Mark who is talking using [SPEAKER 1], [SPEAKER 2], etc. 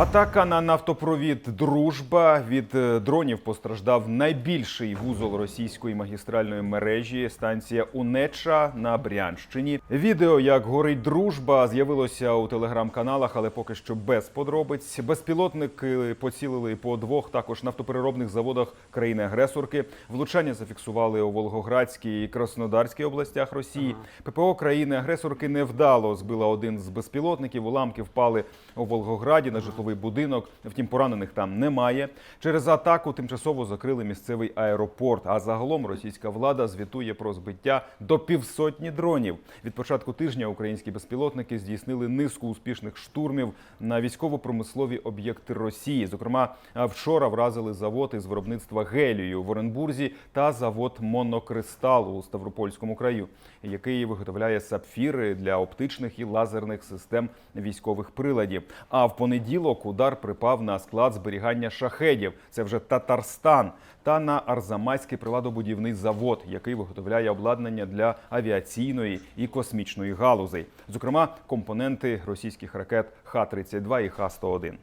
[SPEAKER 1] Атака на нафтопровід Дружба від е, дронів постраждав найбільший вузол російської магістральної мережі станція Унеча на Брянщині. Відео, як горить дружба, з'явилося у телеграм-каналах, але поки що без подробиць. Безпілотники поцілили по двох також нафтопереробних заводах країни-агресорки. Влучання зафіксували у Волгоградській і Краснодарській областях Росії. ППО країни-агресорки невдало збила один з безпілотників. Уламки впали у Волгограді на житловий будинок. Втім, поранених там немає. Через атаку тимчасово закрили місцевий аеропорт. А загалом російська влада звітує про збиття до півсотні дронів. Від початку тижня українські безпілотники здійснили низку успішних штурмів на військово-промислові об'єкти Росії. Зокрема, вчора вразили завод із виробництва гелію в Оренбурзі та завод Монокристал у Ставропольському краю, який виготовляє сапфіри для оптичних і лазерних систем військових приладів. А в понеділок удар припав на склад зберігання шахедів. Це вже Татарстан та на Арзамайський приладобудівний завод, який виготовляє обладнання для авіаційної і космічної галузей, зокрема компоненти російських ракет Х-32 і Х-101.